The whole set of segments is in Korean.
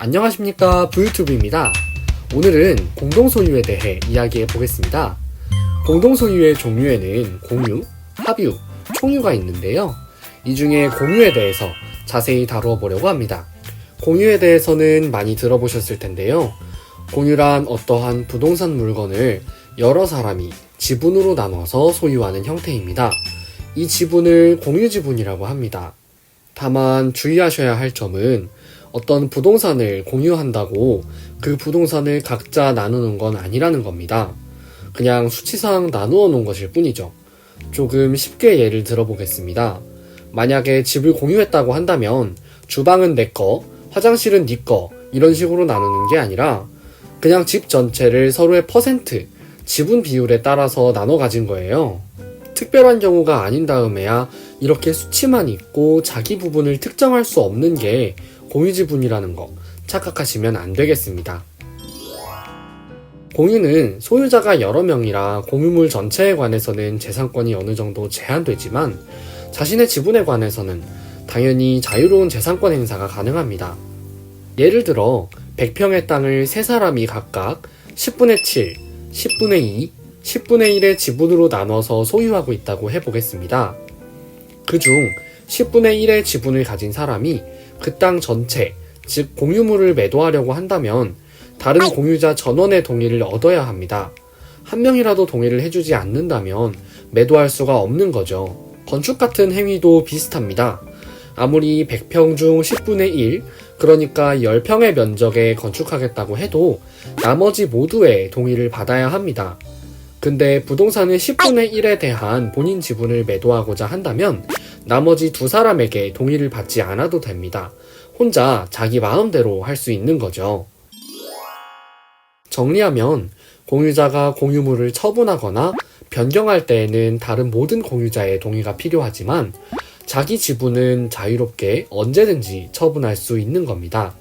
안녕하십니까 부유튜브입니다. 오늘은 공동소유에 대해 이야기해 보겠습니다. 공동소유의 종류에는 공유, 합유, 총유가 있는데요. 이 중에 공유에 대해서 자세히 다루어 보려고 합니다. 공유에 대해서는 많이 들어보셨을 텐데요. 공유란 어떠한 부동산 물건을 여러 사람이 지분으로 나눠서 소유하는 형태입니다. 이 지분을 공유 지분이라고 합니다. 다만 주의하셔야 할 점은 어떤 부동산을 공유한다고 그 부동산을 각자 나누는 건 아니라는 겁니다. 그냥 수치상 나누어 놓은 것일 뿐이죠. 조금 쉽게 예를 들어보겠습니다. 만약에 집을 공유했다고 한다면 주방은 내 거, 화장실은 네 거, 이런 식으로 나누는 게 아니라 그냥 집 전체를 서로의 퍼센트, 지분 비율에 따라서 나눠 가진 거예요. 특별한 경우가 아닌 다음에야 이렇게 수치만 있고 자기 부분을 특정할 수 없는 게 공유지분이라는 거 착각하시면 안 되겠습니다. 공유는 소유자가 여러 명이라 공유물 전체에 관해서는 재산권이 어느 정도 제한되지만 자신의 지분에 관해서는 당연히 자유로운 재산권 행사가 가능합니다. 예를 들어 100평의 땅을 세 사람이 각각 10분의 7, 10분의 2, 10분의 1의 지분으로 나눠서 소유하고 있다고 해보겠습니다. 그중 10분의 1의 지분을 가진 사람이 그 땅 전체, 즉 공유물을 매도하려고 한다면 다른 공유자 전원의 동의를 얻어야 합니다. 한 명이라도 동의를 해주지 않는다면 매도할 수가 없는 거죠. 건축 같은 행위도 비슷합니다. 아무리 100평 중 10분의 1, 그러니까 10평의 면적에 건축하겠다고 해도 나머지 모두의 동의를 받아야 합니다. 근데 부동산의 10분의 1에 대한 본인 지분을 매도하고자 한다면 나머지 두 사람에게 동의를 받지 않아도 됩니다. 혼자 자기 마음대로 할 수 있는 거죠. 정리하면 공유자가 공유물을 처분하거나 변경할 때에는 다른 모든 공유자의 동의가 필요하지만 자기 지분은 자유롭게 언제든지 처분할 수 있는 겁니다.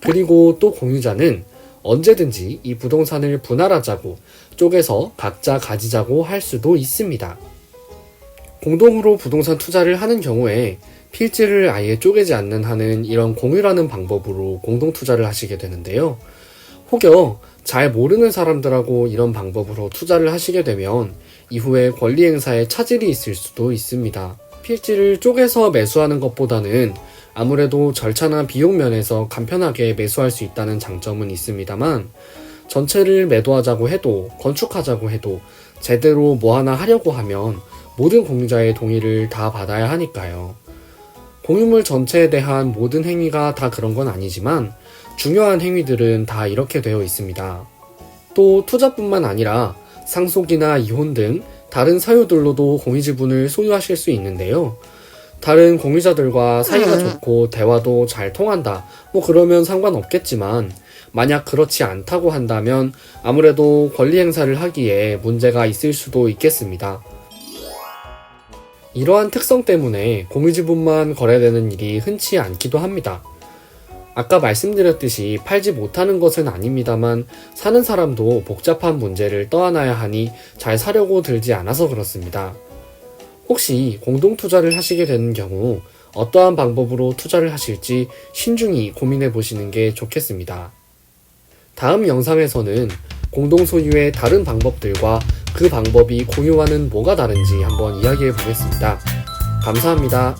그리고 또 공유자는 언제든지 이 부동산을 분할하자고 쪼개서 각자 가지자고 할 수도 있습니다. 공동으로 부동산 투자를 하는 경우에 필지를 아예 쪼개지 않는 한은 이런 공유라는 방법으로 공동 투자를 하시게 되는데요. 혹여 잘 모르는 사람들하고 이런 방법으로 투자를 하시게 되면 이후에 권리 행사에 차질이 있을 수도 있습니다. 필지를 쪼개서 매수하는 것보다는 아무래도 절차나 비용 면에서 간편하게 매수할 수 있다는 장점은 있습니다만 전체를 매도하자고 해도 건축하자고 해도 제대로 뭐 하나 하려고 하면 모든 공유자의 동의를 다 받아야 하니까요. 공유물 전체에 대한 모든 행위가 다 그런 건 아니지만 중요한 행위들은 다 이렇게 되어 있습니다. 또 투자뿐만 아니라 상속이나 이혼 등 다른 사유들로도 공유 지분을 소유하실 수 있는데요. 다른 공유자들과 사이가 좋고 대화도 잘 통한다. 뭐 그러면 상관없겠지만 만약 그렇지 않다고 한다면 아무래도 권리 행사를 하기에 문제가 있을 수도 있겠습니다. 이러한 특성 때문에 공유지분만 거래되는 일이 흔치 않기도 합니다. 아까 말씀드렸듯이 팔지 못하는 것은 아닙니다만 사는 사람도 복잡한 문제를 떠안아야 하니 잘 사려고 들지 않아서 그렇습니다. 혹시 공동 투자를 하시게 되는 경우 어떠한 방법으로 투자를 하실지 신중히 고민해 보시는 게 좋겠습니다. 다음 영상에서는 공동 소유의 다른 방법들과 그 방법이 공유와는 뭐가 다른지 한번 이야기해 보겠습니다. 감사합니다.